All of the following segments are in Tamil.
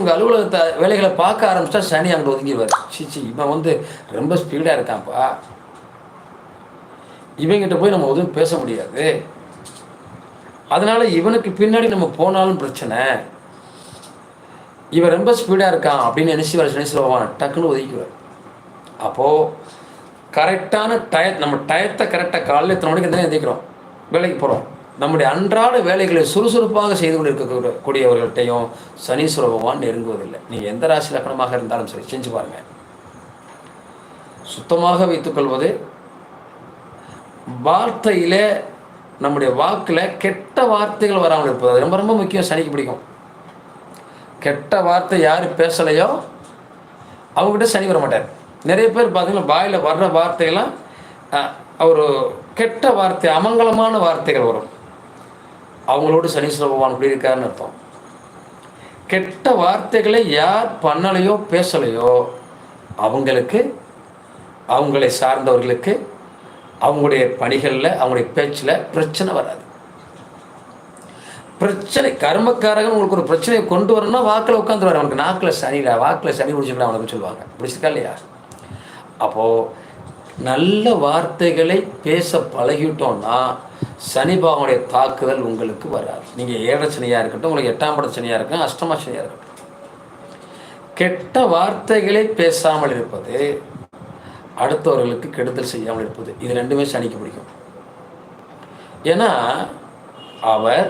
உங்கள் அலுவலகத்தை வேலைகளை பார்க்க ஆரம்பிச்சா சனி அங்கே ஒதுங்கிடுவார். சிச்சி இவன் வந்து ரொம்ப ஸ்பீடாக இருக்கான்ப்பா. இவங்கிட்ட போய் நம்ம எதுவும் பேச முடியாது. அதனால் இவனுக்கு பின்னாடி நம்ம போனாலும் பிரச்சனை. இவன் ரொம்ப ஸ்பீடாக இருக்கான் அப்படின்னு நினச்சி வர சனி சொல்லுவான் டக்குன்னு ஒதுக்கிடுவார் அப்போது கரெக்டான டய நம்ம டயத்தை கரெக்டாக காலையில் எத்தனை மணிக்கு தானே எந்திக்கிறோம் வேலைக்கு போகிறோம் நம்முடைய அன்றாட வேலைகளை சுறுசுறுப்பாக செய்து கொண்டு இருக்கக்கூடியவர்கள்ட்டையும் சனீஸ்வர பகவான் நெருங்குவதில்லை. நீங்கள் எந்த ராசி லக்கணமாக இருந்தாலும் சரி செஞ்சு பாருங்கள் சுத்தமாக வைத்துக்கொள்வது வார்த்தையிலே நம்முடைய வாக்கில் கெட்ட வார்த்தைகள் வராமல் இருப்பது. அது ரொம்ப ரொம்ப முக்கியம். சனிக்கு பிடிக்கும். கெட்ட வார்த்தை யார் பேசலையோ அவங்ககிட்ட சனி வர மாட்டார். நிறைய பேர் பார்த்தீங்கன்னா வாயில் வர்ற வார்த்தையெல்லாம் அஹ், ஒரு கெட்ட வார்த்தை அமங்கலமான வார்த்தைகள் வரும். அவங்களோடு சனீஸ்வர பகவான் இப்படி இருக்காருன்னு அர்த்தம். கெட்ட வார்த்தைகளை யார் பண்ணலையோ பேசலையோ அவங்களுக்கு அவங்களை சார்ந்தவர்களுக்கு அவங்களுடைய பணிகளில் அவங்களுடைய பேச்சில் பிரச்சனை வராது. பிரச்சனை கர்மக்காரகன் உங்களுக்கு ஒரு பிரச்சனையை கொண்டு வரணும்னா வாக்கில் உட்காந்துருவார் அவனுக்கு நாக்கில் சனிடா வாக்கில் சனி பிடிச்சிக்கலாம் அவனுக்கு சொல்லுவாங்க. பிடிச்சிருக்கா இல்லையா? அப்போது நல்ல வார்த்தைகளை பேச பழகிட்டோம்னா சனி தாக்குதல் உங்களுக்கு வராது. நீங்கள் ஏழரை சனியாக இருக்கட்டும் உங்களுக்கு எட்டாம் பட சனியாக இருக்கட்டும் அஷ்டமா சனியாக இருக்கட்டும். கெட்ட வார்த்தைகளை பேசாமல் இருப்பது அடுத்தவர்களுக்கு கெடுதல் செய்யாமல் இருப்பது. இது ரெண்டுமே சனிக்கு பிடிக்கும். ஏன்னா அவர்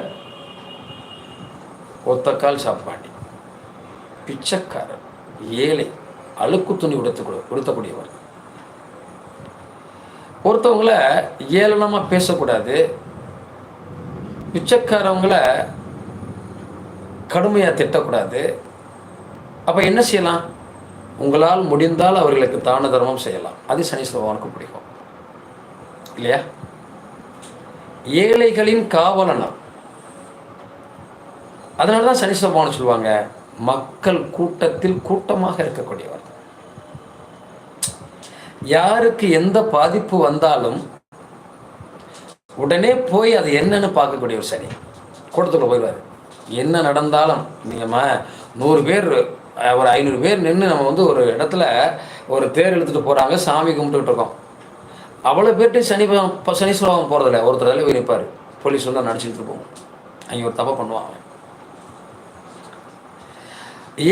ஒத்தக்கால் சாப்பாட்டி பிச்சைக்காரர் ஏழை அழுக்கு துணி உடுத்த உடுத்தக்கூடியவர். ஒருத்தவங்கள ஏளனமாக பேசக்கூடாது. பிச்சைக்காரவங்கள கடுமையாக திட்டக்கூடாது. அப்போ என்ன செய்யலாம்? உங்களால் முடிந்தால் அவர்களுக்கு தான தர்மம் செய்யலாம். அது சனீஸ்வர பகவானுக்கு பிடிக்கும். இல்லையா? ஏழைகளின் காவலனம் அதனால தான் சனீஸ்வர பகவான் சொல்லுவாங்க. மக்கள் கூட்டத்தில் கூட்டமாக இருக்கக்கூடியவர். யாருக்கு எந்த பாதிப்பு வந்தாலும் உடனே போய் அது என்னன்னு பார்க்கக்கூடிய ஒரு சனி. கூட்டத்துக்குள்ள போயிடுவார். என்ன நடந்தாலும் நீங்கள் நூறு பேர் ஒரு ஐநூறு பேர் நின்று நம்ம வந்து ஒரு இடத்துல ஒரு தேர் இழுத்துட்டு போகிறாங்க சாமி கும்பிட்டுட்டு இருக்கோம். அவ்வளோ பேர்ட்டு சனி இப்போ சனி சனீஸ்வரன் போகிறதில்ல ஒருத்தர் தலைவர் நிற்பார் போலீஸ் வந்து நடிச்சுட்டு போவோம் அங்கே ஒரு தப்பை பண்ணுவாங்க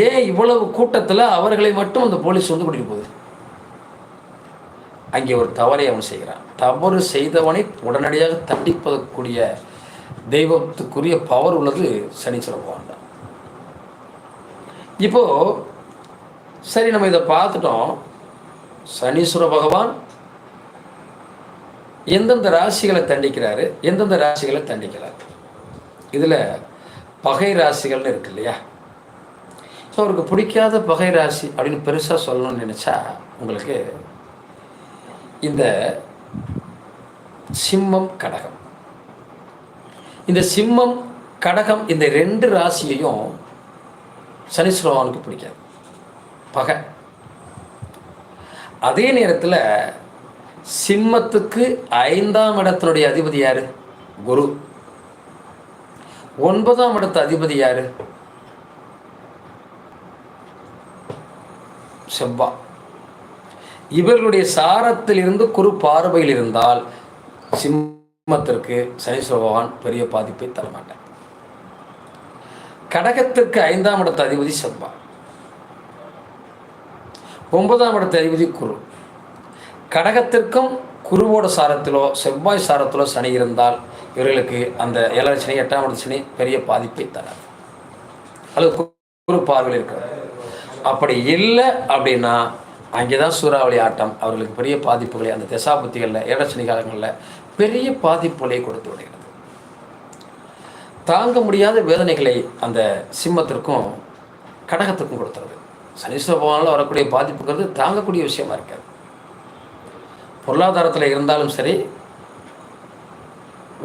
ஏன் இவ்வளவு கூட்டத்தில் அவர்களை மட்டும் அந்த போலீஸ் வந்து கூட்டிகிட்டு போகுது? அங்கே ஒரு தவறை அவன் செய்கிறான். தவறு செய்தவனை உடனடியாக தண்டிப்பதற்குரிய தெய்வத்துக்குரிய பவர் உள்ளது சனீஸ்வர பகவான் தான். இப்போ சரி நம்ம இதை பார்த்துட்டோம். சனீஸ்வர பகவான் எந்தெந்த ராசிகளை தண்டிக்கிறாரு எந்தெந்த ராசிகளை தண்டிக்கிறார் இதில் பகை ராசிகள்னு இருக்கு இல்லையா? ஸோ அவருக்கு பிடிக்காத பகை ராசி அப்படின்னு பெருசாக சொல்லணும்னு நினச்சா உங்களுக்கு இந்த சிம்மம் கடகம். இந்த சிம்மம் கடகம் இந்த ரெண்டு ராசியையும் சனீஸ்வரவானுக்கு பிடிக்காது. பகை. அதே நேரத்தில் சிம்மத்துக்கு ஐந்தாம் இடத்தினுடைய அதிபதி யார்? குரு. ஒன்பதாம் இடத்து அதிபதி யார்? செவ்வாய் இவர்களுடைய சாரத்தில் இருந்து குரு பார்வையில் இருந்தால் சிம்மத்திற்கு சனீஸ்வர பகவான் பெரிய பாதிப்பை தரமாட்டார். கடகத்திற்கு ஐந்தாம் இடத்து அதிபதி செவ்வா ஒன்பதாம் இடத்து அதிபதி குரு. கடகத்திற்கும் குருவோட சாரத்திலோ செவ்வாய் சாரத்திலோ சனி இருந்தால் இவர்களுக்கு அந்த ஏழரை சனி எட்டாம் இடத்து சனி பெரிய பாதிப்பை தராது. அல்லது குரு பார்வையில் இருக்கிறது அப்படி இல்லை அப்படின்னா அங்கே தான் சூறாவளி ஆட்டம் அவர்களுக்கு பெரிய பாதிப்புகளை அந்த தசாபுத்திகளில் ஏழச்சனி காலங்களில் பெரிய பாதிப்புகளை கொடுத்து விடுகிறது. தாங்க முடியாத வேதனைகளை அந்த சிம்மத்திற்கும் கடகத்துக்கும் கொடுத்துருது சனீஸ்வர பகவானால் வரக்கூடிய பாதிப்புங்கிறது தாங்கக்கூடிய விஷயமா இருக்காது. பொருளாதாரத்தில் இருந்தாலும் சரி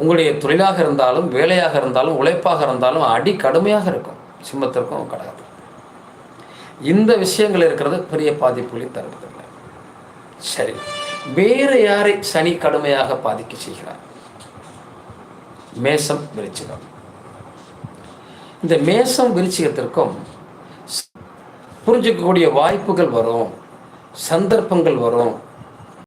உங்களுடைய தொழிலாக இருந்தாலும் வேலையாக இருந்தாலும் உழைப்பாக இருந்தாலும் அடி கடுமையாக இருக்கும். சிம்மத்திற்கும் கடகத்திற்கும் இந்த விஷயங்கள் இருக்கிறது பெரிய பாதிப்புகளை தருவதில்லை. சரி. வேறு யாரை சனி கடுமையாக பாதிக்க செய்கிறார்? மேசம் விருச்சிகம். இந்த மேசம் விருச்சிகத்திற்கும் புரிஞ்சிக்கக்கூடிய வாய்ப்புகள் வரும் சந்தர்ப்பங்கள் வரும்.